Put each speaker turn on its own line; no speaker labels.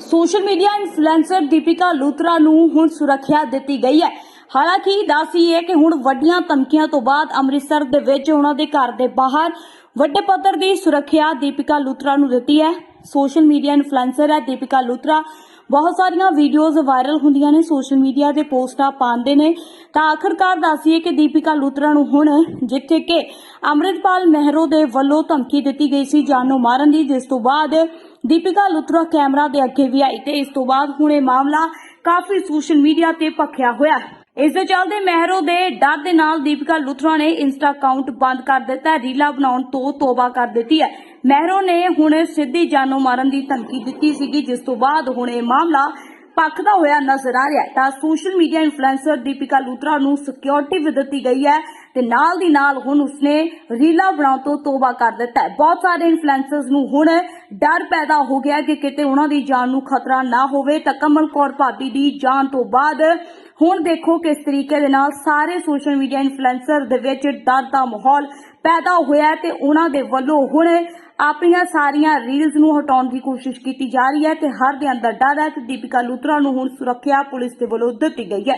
Social media influencer Deepika Luthra ਨੂੰ ਹੁਣ ਸੁਰੱਖਿਆ ਦਿੱਤੀ ਗਈ ਹੈ। ਹਾਲਾਂਕਿ ਦੱਸੀ ਹੈ ਕਿ ਹੁਣ ਵੱਡੀਆਂ ਧਮਕੀਆਂ ਤੋਂ ਬਾਅਦ ਅੰਮ੍ਰਿਤਸਰ ਦੇ ਵਿੱਚ ਉਹਨਾਂ ਦੇ ਘਰ ਦੇ ਬਾਹਰ ਵੱਡੇ ਪੱਧਰ ਦੀ ਸੁਰੱਖਿਆ ਦੀਪਿਕਾ ਲੂਥਰਾ ਨੂੰ ਦਿੱਤੀ ਹੈ। ਸੋਸ਼ਲ ਮੀਡੀਆ ਇਨਫਲੂਐਂਸਰ ਹੈ ਦੀਪਿਕਾ ਲੂਥਰਾ ਬਹੁਤ ਸਾਰੀਆਂ ਵੀਡੀਓਜ਼ ਵਾਇਰਲ ਹੁੰਦੀਆਂ ਨੇ ਸੋਸ਼ਲ ਮੀਡੀਆ ਤੇ ਪੋਸਟਾਂ ਪਾਉਂਦੇ ਨੇ। ਤਾਂ ਆਖਰਕਾਰ ਦੱਸੀਏ ਕਿ ਦੀਪਿਕਾ ਲੂਥਰਾ ਨੂੰ ਹੁਣ ਜਿੱਥੇ ਕਿ ਅੰਮ੍ਰਿਤਪਾਲ ਮਹਿਰੋ ਦੇ ਵੱਲੋਂ ਧਮਕੀ ਦਿੱਤੀ ਗਈ ਸੀ ਜਾਨੋਂ ਮਾਰਨ ਦੀ, ਜਿਸ ਤੋਂ ਬਾਅਦ ਦੀਪਿਕਾ ਲੁਥਰਾ ਕੈਮਰਾ ਦੇ ਅੱਗੇ ਵੀ ਆਈ ਤੇ ਇਸ ਤੋਂ ਬਾਅਦ ਹੁਣ ਇਹ ਮਾਮਲਾ ਕਾਫੀ ਸੋਸ਼ਲ ਮੀਡੀਆ ਤੇ ਭਖਿਆ ਹੋਇਆ ਇਸ ਦੇ ਚੱਲਦੇ ਮਹਿਰੋ ਦੇ ਡਰ ਦੇ ਨਾਲ ਦੀਪਿਕਾ ਲੁਥਰਾ ਨੇ ਇੰਸਟਾ ਅਕਾਊਂਟ ਬੰਦ ਕਰ ਦਿੱਤਾ ਰੀਲਾ ਬਣਾਉਣ ਤੋਂ ਤੋਬਾ ਕਰ ਦਿੱਤੀ ਹੈ। ਮਹਿਰੋ ਨੇ ਹੁਣ ਸਿੱਧੀ ਜਾਨੋਂ ਮਾਰਨ ਦੀ ਧਮਕੀ ਦਿੱਤੀ ਸੀਗੀ, ਜਿਸ ਤੋਂ ਬਾਅਦ ਹੁਣ ਇਹ ਮਾਮਲਾ ਭਖਦਾ ਹੋਇਆ ਨਜ਼ਰ ਆ ਰਿਹਾ ਹੈ। ਤਾਂ social media influencer Deepika Luthra ਨੂੰ ਸਿਕਿਉਰਿਟੀ ਵੀ ਦਿੱਤੀ ਗਈ ਹੈ ਤੇ ਨਾਲ ਦੀ ਨਾਲ ਹੁਣ ਉਸਨੇ ਰੀਲਾ ਬਣਾਉਣ ਤੋਂ ਤੋਬਾ ਕਰ ਦਿੱਤਾ ਹੈ। ਬਹੁਤ ਸਾਰੇ ਇਨਫਲੂਐਂਸਰਸ ਨੂੰ ਹੁਣ ਡਰ ਪੈਦਾ ਹੋ ਗਿਆ ਕਿ ਕਿਤੇ ਉਹਨਾਂ ਦੀ ਜਾਨ ਨੂੰ ਖਤਰਾ ਨਾ ਹੋਵੇ। ਤਾਂ ਕਮਲ ਕੌਰ ਭਾਬੀ ਦੀ ਜਾਨ ਤੋਂ ਬਾਅਦ ਹੁਣ ਦੇਖੋ ਕਿਸ ਤਰੀਕੇ ਦੇ ਨਾਲ ਸਾਰੇ ਸੋਸ਼ਲ ਮੀਡੀਆ ਇਨਫਲੂਐਂਸਰ ਦੇ ਵਿੱਚ ਡਰ ਦਾ ਮਾਹੌਲ ਪੈਦਾ ਹੋਇਆ ਹੈ ਤੇ ਉਹਨਾਂ ਦੇ ਵੱਲੋਂ ਹੁਣ ਆਪਣੀਆਂ ਸਾਰੀਆਂ ਰੀਲਸ ਨੂੰ ਹਟਾਉਣ ਦੀ ਕੋਸ਼ਿਸ਼ ਕੀਤੀ ਜਾ ਰਹੀ ਹੈ ਤੇ ਹਰ ਦੇ ਅੰਦਰ ਡਰ ਹੈ ਤੇ ਦੀਪਿਕਾ ਲੂਥਰਾ ਨੂੰ ਹੁਣ ਸੁਰੱਖਿਆ ਪੁਲਿਸ ਦੇ ਵੱਲੋਂ ਦਿੱਤੀ ਗਈ ਹੈ।